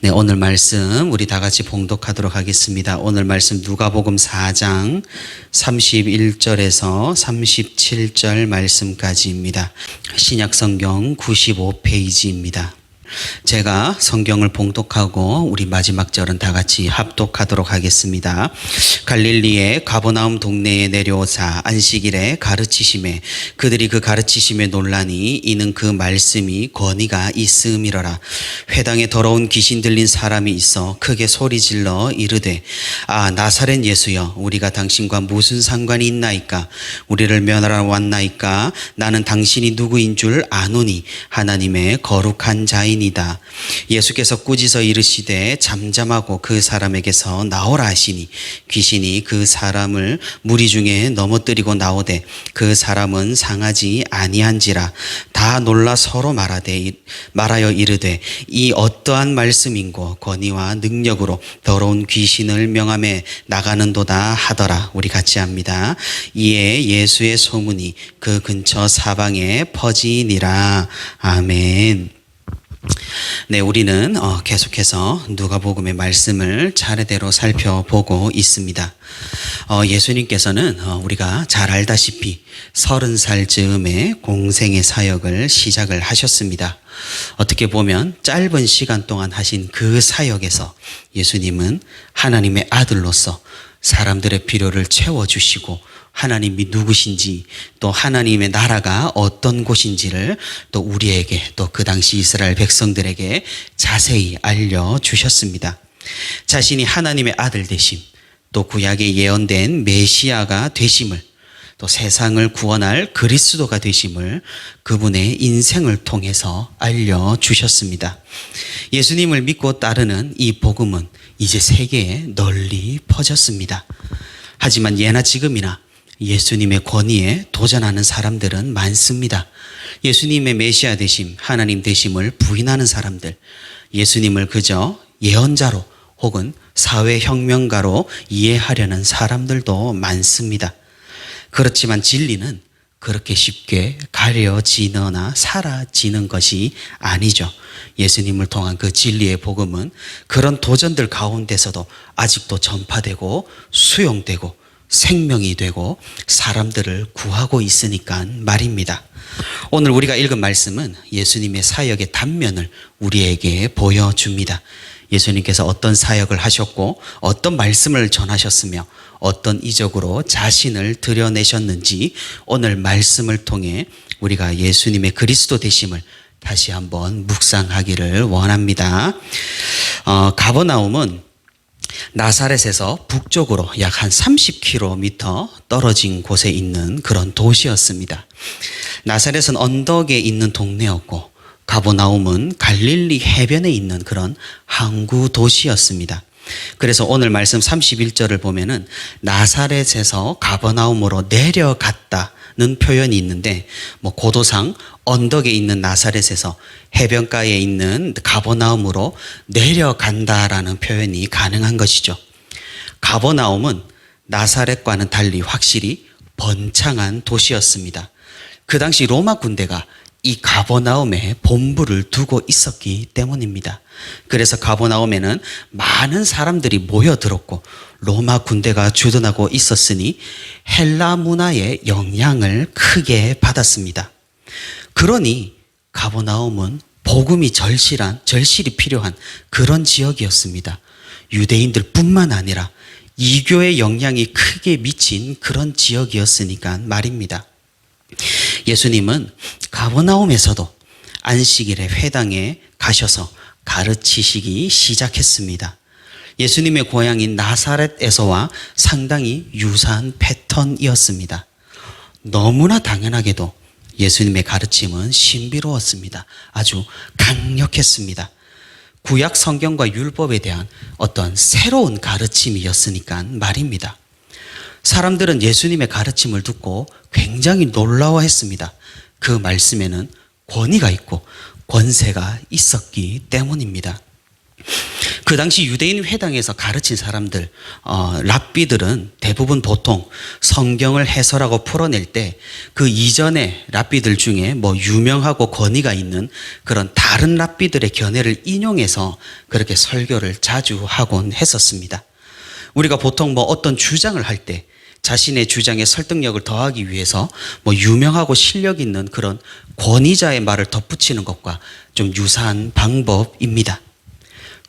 네, 오늘 말씀 우리 다 같이 봉독하도록 하겠습니다. 오늘 말씀 누가복음 4장 31절에서 37절 말씀까지입니다. 신약 성경 95페이지입니다. 제가 성경을 봉독하고 우리 마지막 절은 다 같이 합독하도록 하겠습니다. 갈릴리의 가버나움 동네에 내려오사 안식일에 가르치심에 그들이 그 가르치심에 논란이 이는 그 말씀이 권위가 있음이러라. 회당에 더러운 귀신 들린 사람이 있어 크게 소리 질러 이르되 아 나사렛 예수여 우리가 당신과 무슨 상관이 있나이까 우리를 면하러 왔나이까 나는 당신이 누구인 줄 아노니 하나님의 거룩한 자이니 다 예수께서 꾸짖어 이르시되 잠잠하고 그 사람에게서 나오라 하시니 귀신이 그 사람을 무리 중에 넘어뜨리고 나오되 그 사람은 상하지 아니한지라 다 놀라 서로 말하되 말하여 이르되 이 어떠한 말씀인고 권위와 능력으로 더러운 귀신을 명함에 나가는도다 하더라 우리 같이 합니다 이에 예수의 소문이 그 근처 사방에 퍼지니라 아멘. 네, 우리는 어, 계속해서 누가복음의 말씀을 차례대로 살펴보고 있습니다. 어, 예수님께서는 어, 우리가 잘 알다시피 서른 살 즈음에 공생의 사역을 시작을 하셨습니다. 어떻게 보면 짧은 시간 동안 하신 그 사역에서 예수님은 하나님의 아들로서 사람들의 필요를 채워주시고 하나님이 누구신지 또 하나님의 나라가 어떤 곳인지를 또 우리에게 또 그 당시 이스라엘 백성들에게 자세히 알려주셨습니다. 자신이 하나님의 아들 되심 또 구약에 예언된 메시아가 되심을 또 세상을 구원할 그리스도가 되심을 그분의 인생을 통해서 알려주셨습니다. 예수님을 믿고 따르는 이 복음은 이제 세계에 널리 퍼졌습니다. 하지만 예나 지금이나 예수님의 권위에 도전하는 사람들은 많습니다. 예수님의 메시아 되심, 하나님 되심을 부인하는 사람들, 예수님을 그저 예언자로 혹은 사회혁명가로 이해하려는 사람들도 많습니다. 그렇지만 진리는 그렇게 쉽게 가려지거나 사라지는 것이 아니죠. 예수님을 통한 그 진리의 복음은 그런 도전들 가운데서도 아직도 전파되고 수용되고 생명이 되고 사람들을 구하고 있으니까 말입니다. 오늘 우리가 읽은 말씀은 예수님의 사역의 단면을 우리에게 보여줍니다. 예수님께서 어떤 사역을 하셨고 어떤 말씀을 전하셨으며 어떤 이적으로 자신을 드러내셨는지 오늘 말씀을 통해 우리가 예수님의 그리스도 되심을 다시 한번 묵상하기를 원합니다. 어, 가버나움은 나사렛에서 북쪽으로 약 한 30km 떨어진 곳에 있는 그런 도시였습니다. 나사렛은 언덕에 있는 동네였고 가보나움은 갈릴리 해변에 있는 그런 항구 도시였습니다. 그래서 오늘 말씀 31절을 보면은 나사렛에서 가버나움으로 내려갔다 는 표현이 있는데 뭐 고도상 언덕에 있는 나사렛에서 해변가에 있는 가버나움으로 내려간다라는 표현이 가능한 것이죠. 가버나움은 나사렛과는 달리 확실히 번창한 도시였습니다. 그 당시 로마 군대가 이 가버나움에 본부를 두고 있었기 때문입니다. 그래서 가버나움에는 많은 사람들이 모여들었고 로마 군대가 주둔하고 있었으니 헬라 문화의 영향을 크게 받았습니다. 그러니 가버나움은 복음이 절실한 절실히 필요한 그런 지역이었습니다. 유대인들뿐만 아니라 이교의 영향이 크게 미친 그런 지역이었으니까 말입니다. 예수님은 가버나움에서도 안식일에 회당에 가셔서 가르치시기 시작했습니다. 예수님의 고향인 나사렛에서와 상당히 유사한 패턴이었습니다. 너무나 당연하게도 예수님의 가르침은 신비로웠습니다. 아주 강력했습니다. 구약 성경과 율법에 대한 어떤 새로운 가르침이었으니까 말입니다. 사람들은 예수님의 가르침을 듣고 굉장히 놀라워했습니다. 그 말씀에는 권위가 있고 권세가 있었기 때문입니다. 그 당시 유대인 회당에서 가르친 사람들, 어, 랍비들은 대부분 보통 성경을 해설하고 풀어낼 때 그 이전에 랍비들 중에 뭐 유명하고 권위가 있는 그런 다른 랍비들의 견해를 인용해서 그렇게 설교를 자주 하곤 했었습니다. 우리가 보통 뭐 어떤 주장을 할 때 자신의 주장에 설득력을 더하기 위해서 뭐 유명하고 실력 있는 그런 권위자의 말을 덧붙이는 것과 좀 유사한 방법입니다.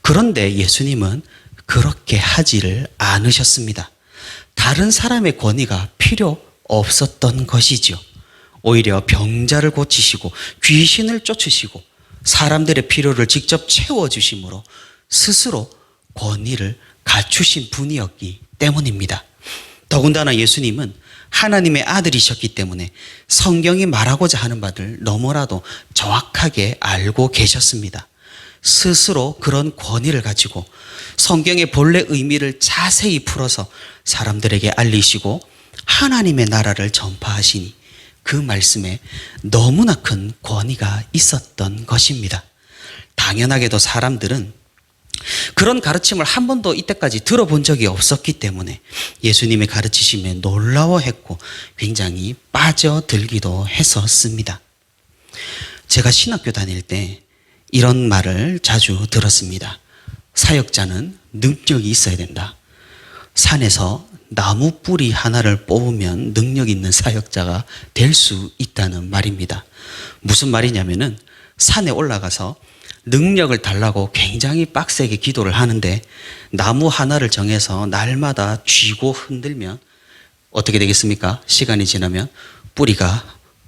그런데 예수님은 그렇게 하지를 않으셨습니다. 다른 사람의 권위가 필요 없었던 것이지요. 오히려 병자를 고치시고 귀신을 쫓으시고 사람들의 필요를 직접 채워주심으로 스스로 권위를 갖추신 분이었기 때문입니다. 더군다나 예수님은 하나님의 아들이셨기 때문에 성경이 말하고자 하는 바를 너무나도 정확하게 알고 계셨습니다. 스스로 그런 권위를 가지고 성경의 본래 의미를 자세히 풀어서 사람들에게 알리시고 하나님의 나라를 전파하시니 그 말씀에 너무나 큰 권위가 있었던 것입니다. 당연하게도 사람들은 그런 가르침을 한 번도 이때까지 들어본 적이 없었기 때문에 예수님의 가르치심에 놀라워했고 굉장히 빠져들기도 했었습니다. 제가 신학교 다닐 때 이런 말을 자주 들었습니다. 사역자는 능력이 있어야 된다. 산에서 나무 뿌리 하나를 뽑으면 능력 있는 사역자가 될 수 있다는 말입니다. 무슨 말이냐면은 산에 올라가서 능력을 달라고 굉장히 빡세게 기도를 하는데 나무 하나를 정해서 날마다 쥐고 흔들면 어떻게 되겠습니까? 시간이 지나면 뿌리가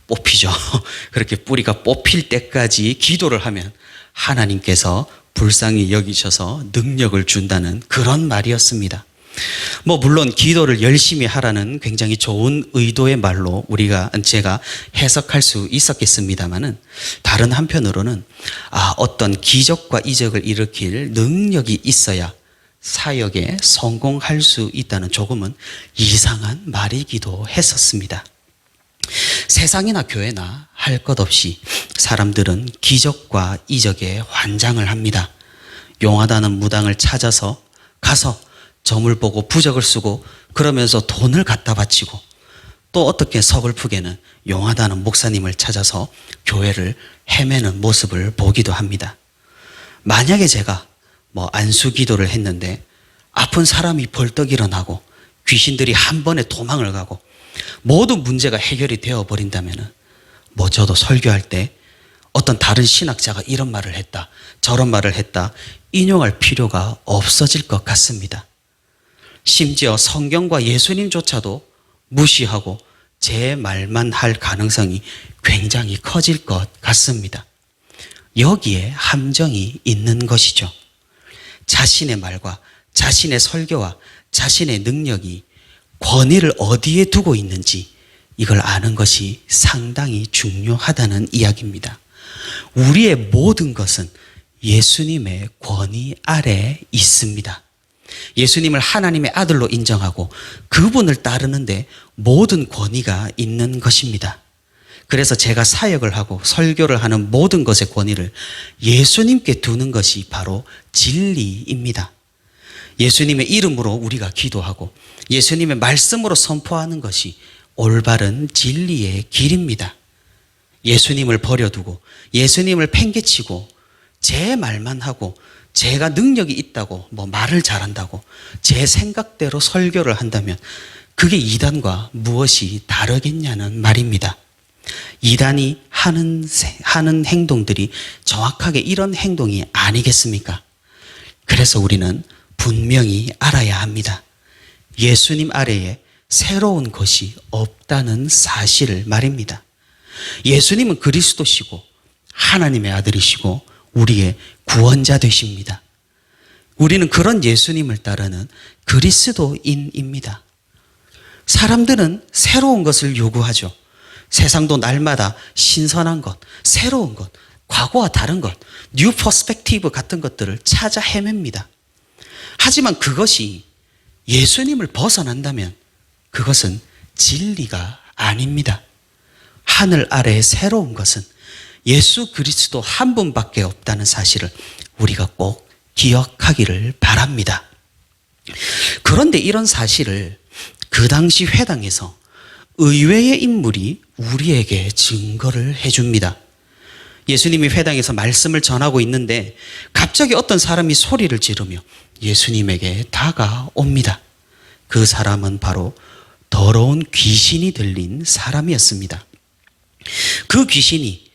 뽑히죠. 그렇게 뿌리가 뽑힐 때까지 기도를 하면 하나님께서 불쌍히 여기셔서 능력을 준다는 그런 말이었습니다. 뭐 물론 기도를 열심히 하라는 굉장히 좋은 의도의 말로 우리가 제가 해석할 수 있었겠습니다만은 다른 한편으로는 아 어떤 기적과 이적을 일으킬 능력이 있어야 사역에 성공할 수 있다는 조금은 이상한 말이기도 했었습니다. 세상이나 교회나 할 것 없이 사람들은 기적과 이적에 환장을 합니다. 용하다는 무당을 찾아서 가서 점을 보고 부적을 쓰고 그러면서 돈을 갖다 바치고 또 어떻게 서글프게는 용하다는 목사님을 찾아서 교회를 헤매는 모습을 보기도 합니다. 만약에 제가 뭐 안수 기도를 했는데 아픈 사람이 벌떡 일어나고 귀신들이 한 번에 도망을 가고 모든 문제가 해결이 되어 버린다면은 뭐 저도 설교할 때 어떤 다른 신학자가 이런 말을 했다, 저런 말을 했다, 인용할 필요가 없어질 것 같습니다. 심지어 성경과 예수님조차도 무시하고 제 말만 할 가능성이 굉장히 커질 것 같습니다. 여기에 함정이 있는 것이죠. 자신의 말과 자신의 설교와 자신의 능력이 권위를 어디에 두고 있는지 이걸 아는 것이 상당히 중요하다는 이야기입니다. 우리의 모든 것은 예수님의 권위 아래 있습니다. 예수님을 하나님의 아들로 인정하고 그분을 따르는데 모든 권위가 있는 것입니다. 그래서 제가 사역을 하고 설교를 하는 모든 것의 권위를 예수님께 두는 것이 바로 진리입니다. 예수님의 이름으로 우리가 기도하고 예수님의 말씀으로 선포하는 것이 올바른 진리의 길입니다. 예수님을 버려두고 예수님을 팽개치고 제 말만 하고 제가 능력이 있다고 뭐 말을 잘한다고 제 생각대로 설교를 한다면 그게 이단과 무엇이 다르겠냐는 말입니다. 이단이 하는 하는 행동들이 정확하게 이런 행동이 아니겠습니까? 그래서 우리는 분명히 알아야 합니다. 예수님 아래에 새로운 것이 없다는 사실을 말입니다. 예수님은 그리스도시고 하나님의 아들이시고 우리의 구원자 되십니다. 우리는 그런 예수님을 따르는 그리스도인입니다. 사람들은 새로운 것을 요구하죠. 세상도 날마다 신선한 것, 새로운 것, 과거와 다른 것, 뉴 퍼스펙티브 같은 것들을 찾아 헤맵니다. 하지만 그것이 예수님을 벗어난다면 그것은 진리가 아닙니다. 하늘 아래의 새로운 것은 예수 그리스도 한 분밖에 없다는 사실을 우리가 꼭 기억하기를 바랍니다. 그런데 이런 사실을 그 당시 회당에서 의외의 인물이 우리에게 증거를 해줍니다. 예수님이 회당에서 말씀을 전하고 있는데 갑자기 어떤 사람이 소리를 지르며 예수님에게 다가옵니다. 그 사람은 바로 더러운 귀신이 들린 사람이었습니다. 그 귀신이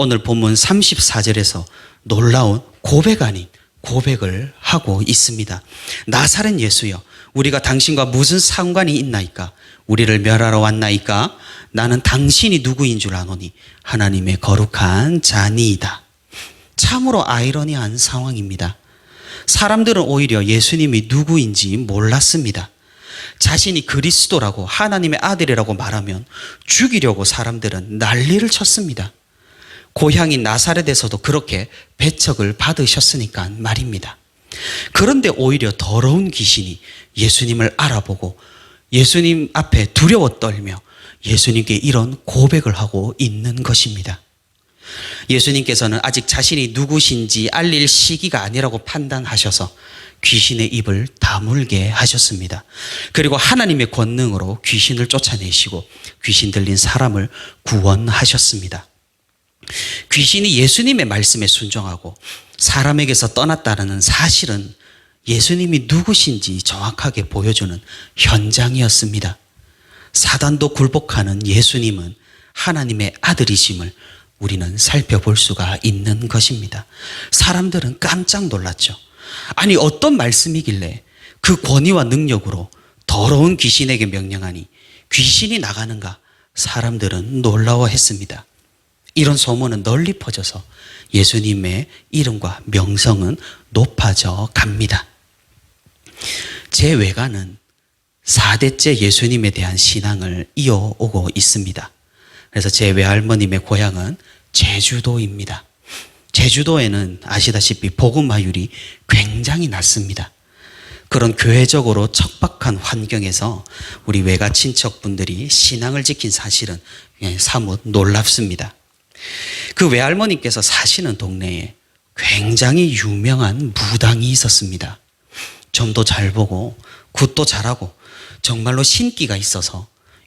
오늘 본문 34절에서 놀라운 고백 아닌 고백을 하고 있습니다. 나사렛 예수여, 우리가 당신과 무슨 상관이 있나이까? 우리를 멸하러 왔나이까? 나는 당신이 누구인 줄 아노니 하나님의 거룩한 자니이다. 참으로 아이러니한 상황입니다. 사람들은 오히려 예수님이 누구인지 몰랐습니다. 자신이 그리스도라고 하나님의 아들이라고 말하면 죽이려고 사람들은 난리를 쳤습니다. 고향인 나사렛에서도 그렇게 배척을 받으셨으니까 말입니다. 그런데 오히려 더러운 귀신이 예수님을 알아보고 예수님 앞에 두려워 떨며 예수님께 이런 고백을 하고 있는 것입니다. 예수님께서는 아직 자신이 누구신지 알릴 시기가 아니라고 판단하셔서 귀신의 입을 다물게 하셨습니다. 그리고 하나님의 권능으로 귀신을 쫓아내시고 귀신 들린 사람을 구원하셨습니다. 귀신이 예수님의 말씀에 순종하고 사람에게서 떠났다는 사실은 예수님이 누구신지 정확하게 보여주는 현장이었습니다. 사단도 굴복하는 예수님은 하나님의 아들이심을 우리는 살펴볼 수가 있는 것입니다. 사람들은 깜짝 놀랐죠. 아니, 어떤 말씀이길래 그 권위와 능력으로 더러운 귀신에게 명령하니 귀신이 나가는가? 사람들은 놀라워했습니다. 이런 소문은 널리 퍼져서 예수님의 이름과 명성은 높아져 갑니다. 제 외가는 4대째 예수님에 대한 신앙을 이어오고 있습니다. 그래서 제 외할머님의 고향은 제주도입니다. 제주도에는 아시다시피 복음화율이 굉장히 낮습니다. 그런 교회적으로 척박한 환경에서 우리 외가 친척분들이 신앙을 지킨 사실은 예, 사뭇 놀랍습니다. 그 외할머니께서 사시는 동네에 굉장히 유명한 무당이 있었습니다. 점도 잘 보고 굿도 잘하고 정말로 신기가 있어서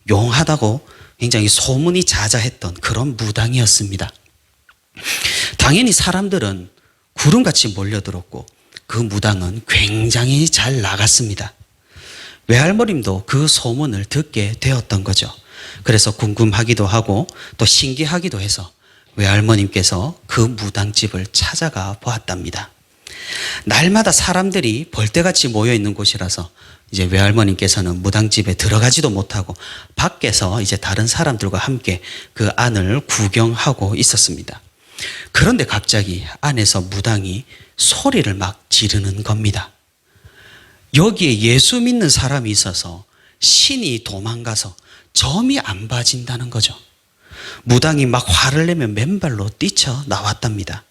용하다고 굉장히 소문이 자자했던 그런 무당이었습니다. 당연히 사람들은 구름같이 몰려들었고 그 무당은 굉장히 잘 나갔습니다. 외할머님도 그 소문을 듣게 되었던 거죠. 그래서 궁금하기도 하고 또 신기하기도 해서 외할머님께서 그 무당집을 찾아가 보았답니다. 날마다 사람들이 벌떼같이 모여 있는 곳이라서 이제 외할머님께서는 무당집에 들어가지도 못하고 밖에서 이제 다른 사람들과 함께 그 안을 구경하고 있었습니다. 그런데 갑자기 안에서 무당이 소리를 막 지르는 겁니다. 여기에 예수 믿는 사람이 있어서 신이 도망가서 점이 안 봐진다는 거죠. 무당이 막 화를 내며 맨발로 뛰쳐 나왔답니다.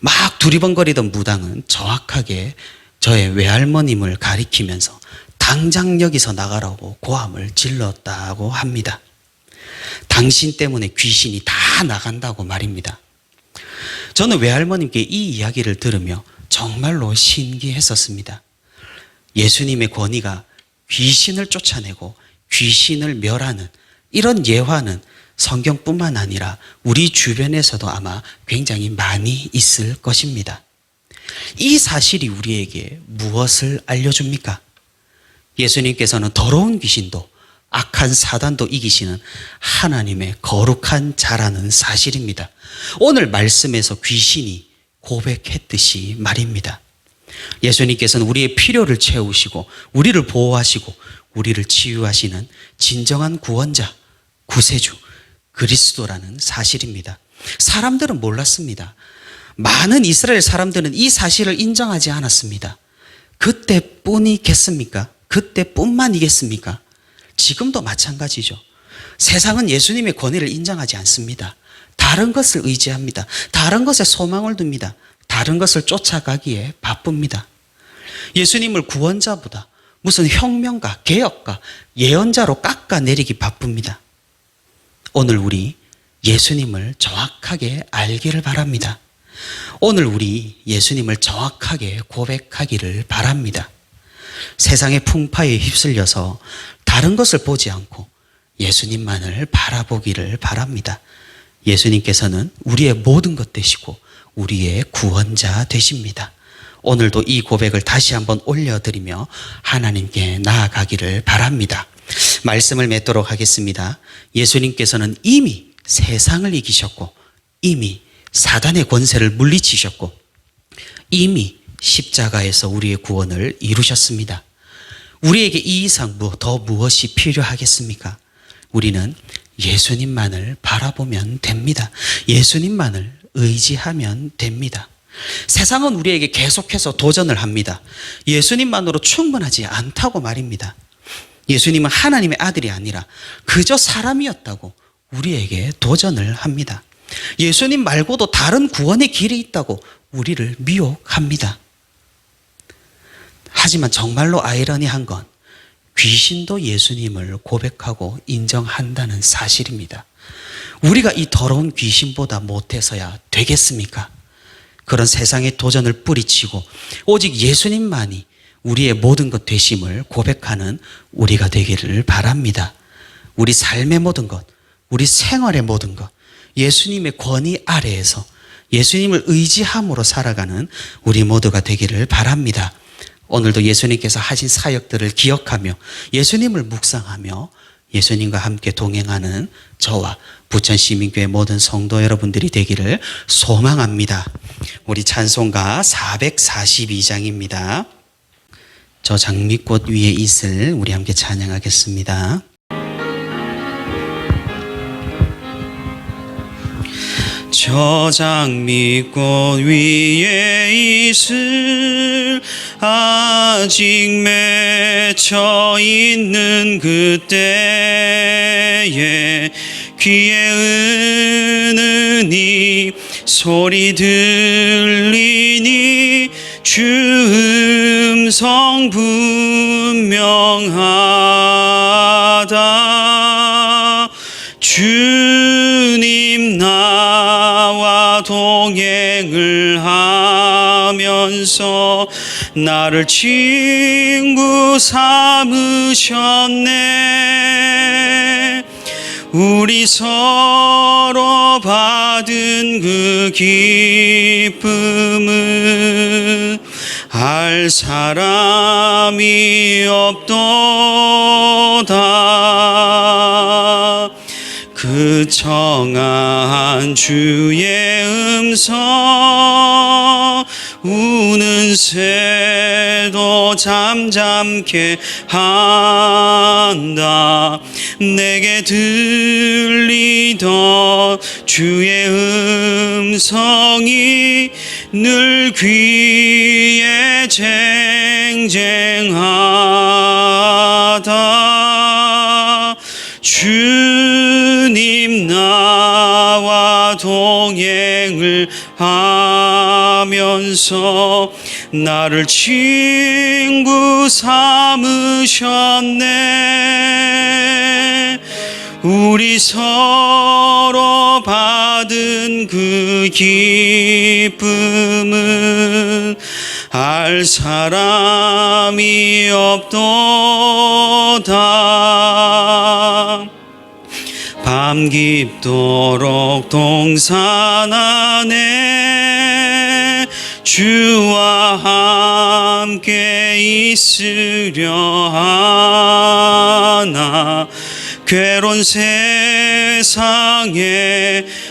막 두리번거리던 무당은 정확하게 저의 외할머님을 가리키면서 당장 여기서 나가라고 고함을 질렀다고 합니다. 당신 때문에 귀신이 다 나간다고 말입니다. 저는 외할머님께 이 이야기를 들으며 정말로 신기했었습니다. 예수님의 권위가 귀신을 쫓아내고 귀신을 멸하는 이런 예화는 성경뿐만 아니라 우리 주변에서도 아마 굉장히 많이 있을 것입니다. 이 사실이 우리에게 무엇을 알려줍니까? 예수님께서는 더러운 귀신도 악한 사단도 이기시는 하나님의 거룩한 자라는 사실입니다. 오늘 말씀에서 귀신이 고백했듯이 말입니다. 예수님께서는 우리의 필요를 채우시고 우리를 보호하시고 우리를 치유하시는 진정한 구원자, 구세주, 그리스도라는 사실입니다. 사람들은 몰랐습니다. 많은 이스라엘 사람들은 이 사실을 인정하지 않았습니다. 그때뿐이겠습니까? 그때뿐만이겠습니까? 지금도 마찬가지죠. 세상은 예수님의 권위를 인정하지 않습니다. 다른 것을 의지합니다. 다른 것에 소망을 둡니다. 다른 것을 쫓아가기에 바쁩니다. 예수님을 구원자보다 무슨 혁명가, 개혁가, 예언자로 깎아내리기 바쁩니다. 오늘 우리 예수님을 정확하게 알기를 바랍니다. 오늘 우리 예수님을 정확하게 고백하기를 바랍니다. 세상의 풍파에 휩쓸려서 다른 것을 보지 않고 예수님만을 바라보기를 바랍니다. 예수님께서는 우리의 모든 것 되시고 우리의 구원자 되십니다. 오늘도 이 고백을 다시 한번 올려드리며 하나님께 나아가기를 바랍니다. 말씀을 맺도록 하겠습니다. 예수님께서는 이미 세상을 이기셨고 이미 사단의 권세를 물리치셨고 이미 십자가에서 우리의 구원을 이루셨습니다. 우리에게 이 이상 무- 더 무엇이 필요하겠습니까? 우리는 예수님만을 바라보면 됩니다. 예수님만을 의지하면 됩니다. 세상은 우리에게 계속해서 도전을 합니다. 예수님만으로 충분하지 않다고 말입니다. 예수님은 하나님의 아들이 아니라 그저 사람이었다고 우리에게 도전을 합니다. 예수님 말고도 다른 구원의 길이 있다고 우리를 미혹합니다. 하지만 정말로 아이러니한 건 귀신도 예수님을 고백하고 인정한다는 사실입니다. 우리가 이 더러운 귀신보다 못해서야 되겠습니까? 그런 세상의 도전을 뿌리치고 오직 예수님만이 우리의 모든 것 되심을 고백하는 우리가 되기를 바랍니다. 우리 삶의 모든 것, 우리 생활의 모든 것, 예수님의 권위 아래에서 예수님을 의지함으로 살아가는 우리 모두가 되기를 바랍니다. 오늘도 예수님께서 하신 사역들을 기억하며 예수님을 묵상하며 예수님과 함께 동행하는 저와 부천 시민교회 모든 성도 여러분들이 되기를 소망합니다. 우리 찬송가 442장입니다. 저 장미꽃 위에 있을 우리 함께 찬양하겠습니다. 저 장미꽃 위에 있을 아직 맺혀 있는 그때에 귀에 은은히 소리 들리니 주 음성 분명하 동행을 하면서 나를 친구 삼으셨네. 우리 서로 받은 그 기쁨은 알 사람이 없도다 그 청한 주의 음성 우는 새도 잠잠케 한다. 내게 들리던 주의 음성이 늘 귀에 쟁쟁하 하면서 나를 친구 삼으셨네. 우리 서로 받은 그 기쁨은 알 사람이 없도다. 밤 깊도록 동산 안에 주와 함께 있으려 하나 괴로운 세상에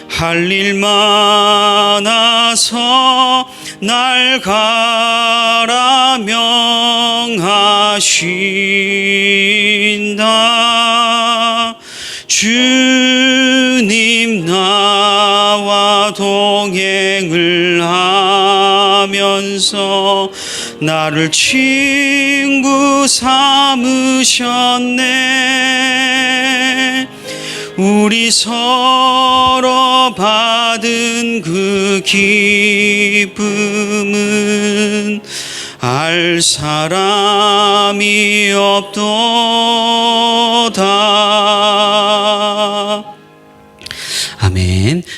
할 일 많아서 날 가라 명하신다. 주님 나와 동행을 하 면서 나를 친구 삼으셨네 우리 서로 받은 그 기쁨은 알 사람이 없도다.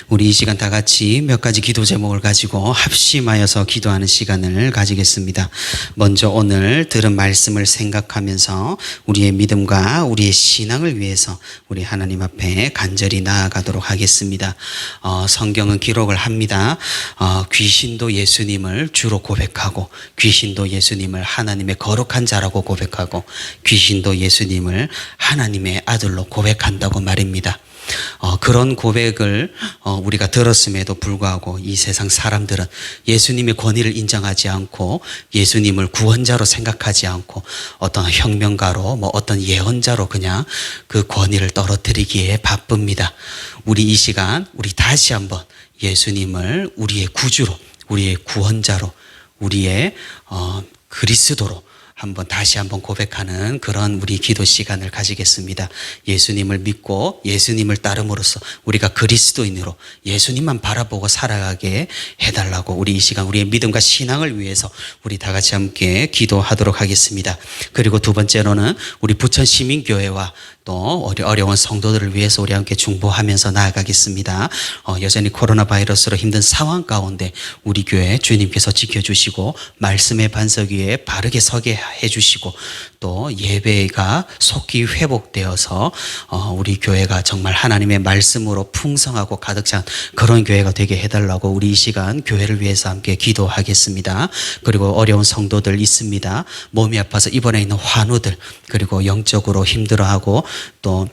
우리 이 시간 다 같이 몇 가지 기도 제목을 가지고 합심하여서 기도하는 시간을 가지겠습니다. 먼저 오늘 들은 말씀을 생각하면서 우리의 믿음과 우리의 신앙을 위해서 우리 하나님 앞에 간절히 나아가도록 하겠습니다. 어, 성경은 기록을 합니다. 어, 귀신도 예수님을 주로 고백하고 귀신도 예수님을 하나님의 거룩한 자라고 고백하고 귀신도 예수님을 하나님의 아들로 고백한다고 말입니다. 어, 그런 고백을 어, 우리가 들었음에도 불구하고 이 세상 사람들은 예수님의 권위를 인정하지 않고 예수님을 구원자로 생각하지 않고 어떤 혁명가로 뭐 어떤 예언자로 그냥 그 권위를 떨어뜨리기에 바쁩니다. 우리 이 시간 우리 다시 한번 예수님을 우리의 구주로 우리의 구원자로 우리의 어, 그리스도로 한번 다시 한번 고백하는 그런 우리 기도 시간을 가지겠습니다. 예수님을 믿고 예수님을 따름으로써 우리가 그리스도인으로 예수님만 바라보고 살아가게 해달라고 우리 이 시간 우리의 믿음과 신앙을 위해서 우리 다 같이 함께 기도하도록 하겠습니다. 그리고 두 번째로는 우리 부천 시민교회와 또 어려- 어려운 성도들을 위해서 우리 함께 중보하면서 나아가겠습니다. 어, 여전히 코로나 바이러스로 힘든 상황 가운데 우리 교회 주님께서 지켜주시고 말씀의 반석 위에 바르게 서게 해주시고 또 예배가 속히 회복되어서 어, 우리 교회가 정말 하나님의 말씀으로 풍성하고 가득 찬 그런 교회가 되게 해달라고 우리 이 시간 교회를 위해서 함께 기도하겠습니다. 그리고 어려운 성도들 있습니다. 몸이 아파서 입원해 있는 환우들 그리고 영적으로 힘들어하고 또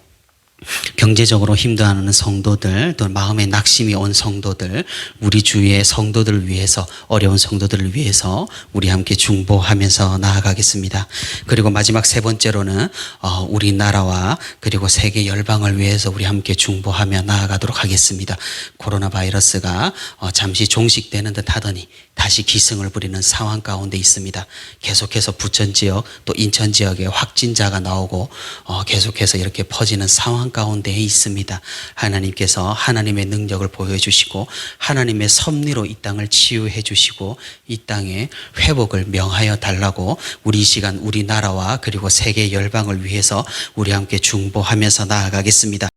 경제적으로 힘들어하는 성도들, 또 마음에 낙심이 온 성도들, 우리 주위의 성도들을 위해서, 어려운 성도들을 위해서 우리 함께 중보하면서 나아가겠습니다. 그리고 마지막 세 번째로는 어, 우리나라와 그리고 세계 열방을 위해서 우리 함께 중보하며 나아가도록 하겠습니다. 코로나 바이러스가 어, 잠시 종식되는 듯 하더니 다시 기승을 부리는 상황 가운데 있습니다. 계속해서 부천 지역 또 인천 지역에 확진자가 나오고 어, 계속해서 이렇게 퍼지는 상황 가운데 있습니다. 하나님께서 하나님의 능력을 보여주시고 하나님의 섭리로 이 땅을 치유해 주시고 이 땅에 회복을 명하여 달라고 우리 이 시간 우리나라와 그리고 세계 열방을 위해서 우리 함께 중보하면서 나아가겠습니다.